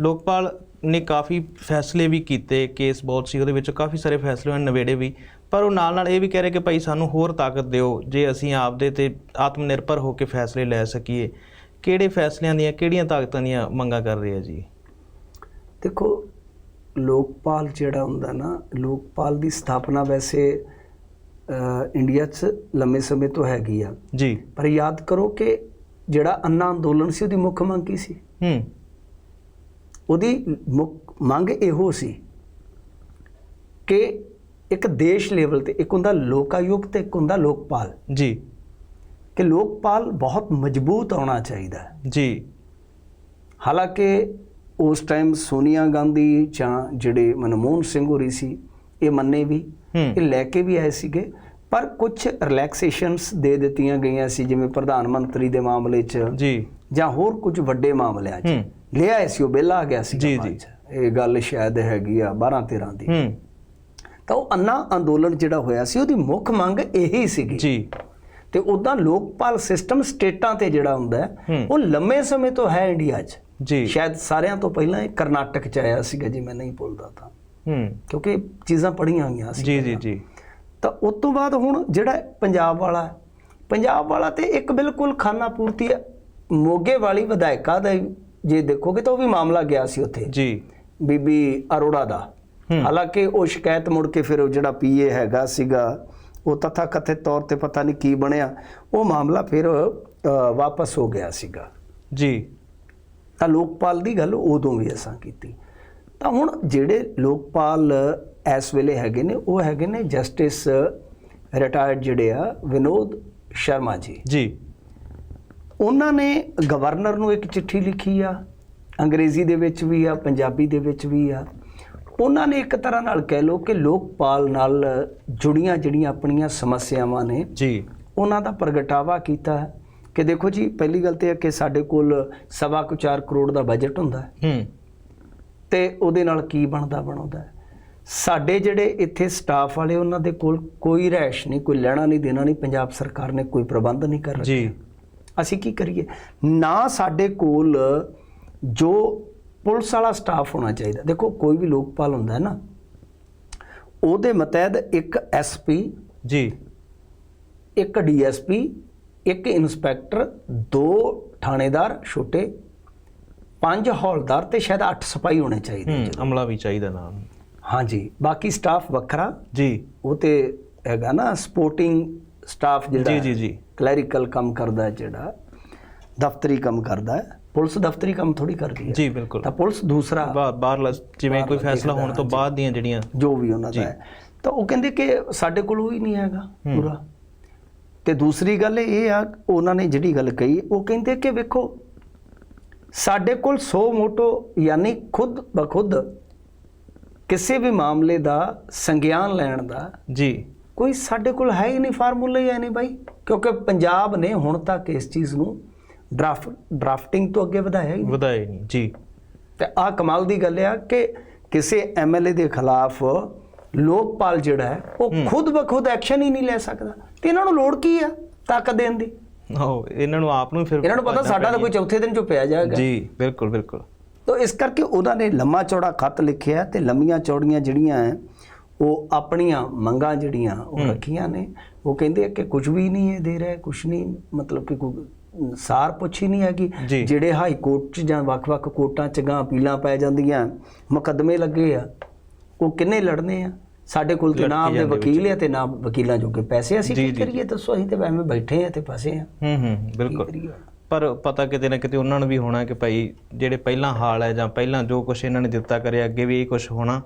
ਲੋਕਪਾਲ ਨੇ ਕਾਫੀ ਫੈਸਲੇ ਵੀ ਕੀਤੇ ਕੇਸ ਬਹੁਤ ਸੀ ਉਹਦੇ ਵਿੱਚ ਕਾਫੀ ਸਾਰੇ ਫੈਸਲੇ ਉਹਨਾਂ ਨੇ ਨਵੇੜੇ ਵੀ। ਪਰ ਉਹ ਨਾਲ ਨਾਲ ਇਹ ਵੀ ਕਹਿ ਰਹੇ ਕਿ ਭਾਈ ਸਾਨੂੰ ਹੋਰ ਤਾਕਤ ਦਿਓ ਜੇ ਅਸੀਂ ਆਪਦੇ ਤੇ ਆਤਮ ਨਿਰਭਰ ਹੋ ਕੇ ਫੈਸਲੇ ਲੈ ਸਕੀਏ। ਕਿਹੜੇ ਫੈਸਲਿਆਂ ਦੀਆਂ ਕਿਹੜੀਆਂ ਤਾਕਤਾਂ ਦੀਆਂ ਮੰਗਾਂ ਕਰ ਰਹੇ ਆ ਜੀ? ਦੇਖੋ ਲੋਕਪਾਲ ਜਿਹੜਾ ਹੁੰਦਾ ਨਾ ਲੋਕਪਾਲ ਦੀ ਸਥਾਪਨਾ ਵੈਸੇ ਇੰਡੀਆ 'ਚ ਲੰਮੇ ਸਮੇਂ ਤੋਂ ਹੈਗੀ ਆ। ਜੀ। ਪਰ ਯਾਦ ਕਰੋ ਕਿ ਜਿਹੜਾ ਅੰਨਾ ਅੰਦੋਲਨ ਸੀ ਉਹਦੀ ਮੁੱਖ ਮੰਗ ਕੀ ਸੀ? ਹੂੰ। ਉਹਦੀ ਮੁੱਖ ਮੰਗ ਇਹੋ ਸੀ ਕਿ ਇੱਕ ਦੇਸ਼ ਲੈਵਲ ਤੇ ਇੱਕ ਹੁੰਦਾ ਲੋਕਾਯੁਕਤ ਤੇ ਇੱਕ ਹੁੰਦਾ ਲੋਕਪਾਲ। ਜੀ। ਕਿ ਲੋਕਪਾਲ ਬਹੁਤ ਮਜ਼ਬੂਤ ਹੋਣਾ ਚਾਹੀਦਾ। ਜੀ। ਹਾਲਾਂਕਿ ਉਸ ਟਾਈਮ ਸੋਨੀਆ ਗਾਂਧੀ ਜਾਂ ਜਿਹੜੇ ਮਨਮੋਹਨ ਸਿੰਘ ਹੋਰੀ ਸੀ ਇਹ ਮੰਨੇ ਵੀ ਇਹ ਲੈ ਕੇ ਵੀ ਆਏ ਸੀਗੇ। ਪਰ ਕੁਝ ਰਿਲੈਕਸੇਸ਼ਨਸ ਦੇ ਦਿੱਤੀਆਂ ਗਈਆਂ ਸੀ ਜਿਵੇਂ ਪ੍ਰਧਾਨ ਮੰਤਰੀ ਦੇ ਮਾਮਲੇ 'ਚ ਜੀ। ਜਾਂ ਹੋਰ ਕੁਝ ਵੱਡੇ ਮਾਮਲਿਆਂ 'ਚ। ਲਿਆ ਸੀ ਉਹ ਬਿੱਲ ਆ ਗਿਆ ਸੀ ਜੀ, ਜੀ। ਇਹ ਗੱਲ ਸ਼ਾਇਦ ਹੈਗੀ ਆ 12 13 ਦੀ। ਹੂੰ। ਤਾਂ ਉਹ ਅੰਨਾ ਅੰਦੋਲਨ ਜਿਹੜਾ ਹੋਇਆ ਸੀ ਉਹਦੀ ਮੁੱਖ ਮੰਗ ਇਹੀ ਸੀਗੀ। ਜੀ। ਤੇ ਉਦਾਂ ਲੋਕਪਾਲ ਸਿਸਟਮ ਸਟੇਟਾਂ ਤੇ ਜਿਹੜਾ ਹੁੰਦਾ। ਉਹ ਲੰਮੇ ਸਮੇਂ ਤੋਂ ਹੈ ਇੰਡੀਆ 'ਚ। ਜੀ। ਸ਼ਾਇਦ ਸਾਰਿਆਂ ਤੋਂ ਪਹਿਲਾਂ ਇਹ ਕਰਨਾਟਕ 'ਚ ਆਇਆ ਸੀਗਾ ਜੀ ਮੈਂ ਨਹੀਂ ਭੁੱਲਦਾ ਤਾਂ। ਹੂੰ। ਕਿਉਂਕਿ ਚੀਜ਼ਾਂ ਪੜੀਆਂ ਹੋਈਆਂ ਸੀ ਜੀ ਜੀ ਜੀ। ਤਾਂ ਉਸ ਤੋਂ ਬਾਅਦ ਹੁਣ ਜਿਹੜਾ ਪੰਜਾਬ ਵਾਲਾ ਪੰਜਾਬ ਵਾਲਾ ਤੇ ਇੱਕ ਬਿਲਕੁਲ ਖਾਨਾ ਪੂਰਤੀ ਹੈ ਮੋਗੇ ਵਾਲੀ ਵਿਧਾਇਕਾ ਦਾ ਜੇ ਦੇਖੋਗੇ ਤਾਂ ਉਹ ਵੀ ਮਾਮਲਾ ਗਿਆ ਸੀ ਉੱਥੇ। ਜੀ। ਬੀਬੀ ਅਰੋੜਾ ਦਾ। ਹਾਲਾਂਕਿ ਉਹ ਸ਼ਿਕਾਇਤ ਮੁੜ ਕੇ ਫਿਰ ਉਹ ਜਿਹੜਾ ਪੀਏ ਹੈਗਾ ਸੀਗਾ ਉਹ ਤਥਾ ਕਥਿਤ ਤੌਰ ਤੇ ਪਤਾ ਨਹੀਂ ਕੀ ਬਣਿਆ। ਉਹ ਮਾਮਲਾ ਫਿਰ ਵਾਪਸ ਹੋ ਗਿਆ ਸੀਗਾ। ਜੀ। ਤਾਂ ਲੋਕਪਾਲ ਦੀ ਗੱਲ ਉਦੋਂ ਵੀ ਅਸਾਂ ਕੀਤੀ। ਤਾਂ ਹੁਣ ਜਿਹੜੇ ਲੋਕਪਾਲ ਇਸ ਵੇਲੇ ਹੈਗੇ ਨੇ ਉਹ ਹੈਗੇ ਨੇ ਜਸਟਿਸ ਰਿਟਾਇਰਡ ਜਿਹੜੇ ਆ ਵਿਨੋਦ ਸ਼ਰਮਾ ਜੀ। ਜੀ। ਉਹਨਾਂ ਨੇ ਗਵਰਨਰ ਨੂੰ ਇੱਕ ਚਿੱਠੀ ਲਿਖੀ ਆ ਅੰਗਰੇਜ਼ੀ ਦੇ ਵਿੱਚ ਵੀ ਆ ਪੰਜਾਬੀ ਦੇ ਵਿੱਚ ਵੀ ਆ। ਉਹਨਾਂ ਨੇ ਇੱਕ ਤਰ੍ਹਾਂ ਨਾਲ ਕਹਿ ਲਓ ਕਿ ਲੋਕਪਾਲ ਨਾਲ ਜੁੜੀਆਂ ਜਿਹੜੀਆਂ ਆਪਣੀਆਂ ਸਮੱਸਿਆਵਾਂ ਨੇ ਜੀ। ਉਹਨਾਂ ਦਾ ਪ੍ਰਗਟਾਵਾ ਕੀਤਾ ਹੈ ਕਿ ਦੇਖੋ ਜੀ ਪਹਿਲੀ ਗੱਲ ਤੇ ਹੈ ਕਿ ਸਾਡੇ ਕੋਲ ਸਵਾ ਕੁ ਚਾਰ ਕਰੋੜ ਦਾ ਬਜਟ ਹੁੰਦਾ ਹੈ। ਹੂੰ। ਤੇ ਉਹਦੇ ਨਾਲ ਕੀ ਬਣਦਾ ਬਣਾਉਂਦਾ ਸਾਡੇ ਜਿਹੜੇ ਇੱਥੇ ਸਟਾਫ ਵਾਲੇ ਉਹਨਾਂ ਦੇ ਕੋਲ ਕੋਈ ਰਹਿਸ਼ ਨਹੀਂ ਕੋਈ ਲੈਣਾ ਨਹੀਂ ਦੇਣਾ ਨਹੀਂ ਪੰਜਾਬ ਸਰਕਾਰ ਨੇ ਕੋਈ ਪ੍ਰਬੰਧ ਨਹੀਂ ਕਰ ਰੱਖਿਆ। ਜੀ ਅਸੀਂ ਕੀ ਕਰੀਏ? ਨਾ ਸਾਡੇ ਕੋਲ ਜੋ ਪੁਲਿਸ ਵਾਲਾ ਸਟਾਫ ਹੋਣਾ ਚਾਹੀਦਾ। ਦੇਖੋ ਕੋਈ ਵੀ ਲੋਕਪਾਲ ਹੁੰਦਾ ਹੈ ਨਾ ਉਹਦੇ ਮਤਹਿਦ ਇੱਕ ਐਸਪੀ ਜੀ। ਇੱਕ ਡੀਐਸਪੀ ਇੱਕ ਇਨਸਪੈਕਟਰ ਦੋ ਥਾਣੇਦਾਰ ਛੋਟੇ ਪੰਜ ਹੌਲਦਾਰ ਤੇ ਸ਼ਾਇਦ 8 ਸਿਪਾਹੀ ਹੋਣੇ ਚਾਹੀਦੇ ਅਮਲਾ ਵੀ ਚਾਹੀਦਾ ਨਾਮ ਹਾਂਜੀ ਬਾਕੀ ਸਟਾਫ ਵੱਖਰਾ। ਜੀ। ਉਹ ਤੇ ਹੈਗਾ ਨਾ ਸਪੋਰਟਿੰਗ ਸਟਾਫ ਜਿਹੜਾ ਜੀ ਜੀ ਜੀ. ਕਲੈਰੀਕਲ ਕੰਮ ਕਰਦਾ ਹੈ ਜਿਹੜਾ ਦਫ਼ਤਰੀ ਕੰਮ ਕਰਦਾ ਹੈ। ਪੁਲਿਸ ਦਫ਼ਤਰੀ ਕੰਮ ਥੋੜੀ ਕਰਦੀ ਹੈ। ਜੀ ਬਿਲਕੁਲ। ਤਾਂ ਪੁਲਿਸ ਦੂਸਰਾ ਬਾਹਰਲਾ ਜਿਵੇਂ ਕੋਈ ਫੈਸਲਾ ਹੋਣ ਤੋਂ ਬਾਅਦ ਦੀਆਂ ਜਿਹੜੀਆਂ ਜੋ ਵੀ ਉਹਨਾਂ ਦਾ ਹੈ। ਤਾਂ ਉਹ ਕਹਿੰਦੇ ਕਿ ਸਾਡੇ ਕੋਲ ਉਹ ਹੀ ਨਹੀਂ ਹੈਗਾ ਪੂਰਾ। ਤੇ ਦੂਸਰੀ ਗੱਲ ਇਹ ਆ ਉਹਨਾਂ ਨੇ ਜਿਹੜੀ ਗੱਲ ਕਹੀ ਉਹ ਕਹਿੰਦੇ ਕਿ ਵੇਖੋ ਸਾਡੇ ਕੋਲ 100 ਮੋਟੋ ਯਾਨੀ ਖੁਦ ਬਖੁਦ ਕਿਸੇ ਵੀ ਮਾਮਲੇ ਦਾ ਸੰਗਿਆਨ ਲੈਣ ਦਾ ਜੀ। ਕੋਈ ਸਾਡੇ ਕੋਲ ਹੈ ਹੀ ਨਹੀਂ ਫਾਰਮੂਲਾ ਹੀ ਹੈ ਨਹੀਂ ਬਾਈ। ਕਿਉਂਕਿ ਪੰਜਾਬ ਨੇ ਹੁਣ ਤੱਕ ਇਸ ਚੀਜ਼ ਨੂੰ ਡਰਾਫਟ ਡਰਾਫਟਿੰਗ ਤੋਂ ਅੱਗੇ ਵਧਾਇਆ ਹੀ ਨਹੀਂ। ਵਧਾਏ ਨਹੀਂ ਜੀ। ਤੇ ਆ ਕਮਾਲ ਦੀ ਗੱਲ ਆ ਕਿ ਕਿਸੇ ਐਮਐਲਏ ਦੇ ਖਿਲਾਫ ਲੋਕਪਾਲ ਜਿਹੜਾ ਹੈ ਉਹ ਖੁਦ ਬਖੁਦ ਐਕਸ਼ਨ ਹੀ ਨਹੀਂ ਲੈ ਸਕਦਾ। ਤੇ ਇਹਨਾਂ ਨੂੰ ਲੋੜ ਕੀ ਆ ਤਾਕਤ ਦੇਣ ਦੀ? ਆਹੋ ਇਹਨਾਂ ਨੂੰ ਆਪ ਨੂੰ ਫਿਰ ਇਹਨਾਂ ਨੂੰ ਪਤਾ ਸਾਡਾ ਤਾਂ ਕੋਈ ਚੌਥੇ ਦਿਨ ਚੋਂ ਪਿਆ ਜਾਏਗਾ। ਜੀ ਬਿਲਕੁਲ ਬਿਲਕੁਲ। ਤਾਂ ਇਸ ਕਰਕੇ ਉਹਨਾਂ ਨੇ ਲੰਮਾ ਚੌੜਾ ਖੱਤ ਲਿਖਿਆ ਤੇ ਲੰਮੀਆਂ ਚੌੜੀਆਂ ਜਿਹੜੀਆਂ ਹੈ ਉਹ ਆਪਣੀਆਂ ਮੰਗਾਂ ਜਿਹੜੀਆਂ ਉਹ ਰੱਖੀਆਂ ਨੇ। ਉਹ ਕਹਿੰਦੇ ਆ ਕਿ ਕੁਝ ਵੀ ਨਹੀਂ ਇਹ ਦੇ ਰਿਹਾ ਕੁਝ ਨਹੀਂ ਮਤਲਬ ਕਿ ਕੋਈ ਸਾਰ ਪੁੱਛ ਨਹੀਂ ਹੈਗੀ। ਜਿਹੜੇ ਹਾਈ ਕੋਰਟ 'ਚ ਜਾਂ ਵੱਖ-ਵੱਖ ਕੋਰਟਾਂ 'ਚ ਗਾਂ ਅਪੀਲਾਂ ਪੈ ਜਾਂਦੀਆਂ ਮੁਕੱਦਮੇ ਲੱਗੇ ਆ ਉਹ ਕਿੰਨੇ ਲੜਨੇ ਆ? ਸਾਡੇ ਕੋਲ ਤੇ ਨਾ ਆਪਣੇ ਵਕੀਲ ਆ ਤੇ ਨਾ ਵਕੀਲਾਂ ਜੋਗੇ ਪੈਸੇ ਅਸੀਂ ਕੀ ਕਰੀਏ? ਦੱਸੋ ਅਸੀਂ ਤੇ ਐਵੇਂ ਬੈਠੇ ਆ ਤੇ ਫਸੇ ਆ। ਹੂੰ ਹੂੰ ਬਿਲਕੁਲ। ਪਰ ਪਤਾ ਕਿਤੇ ਨਾ ਕਿਤੇ ਉਹਨਾਂ ਨੂੰ ਵੀ ਹੋਣਾ ਕਿ ਭਾਈ ਜਿਹੜੇ ਪਹਿਲਾਂ ਹਾਲ ਹੈ ਜਾਂ ਪਹਿਲਾਂ ਜੋ ਕੁਝ ਇਹਨਾਂ ਨੇ ਦਿੱਤਾ ਕਰਿਆ ਅੱਗੇ ਵੀ ਇਹ ਕੁਝ ਹੋਣਾ।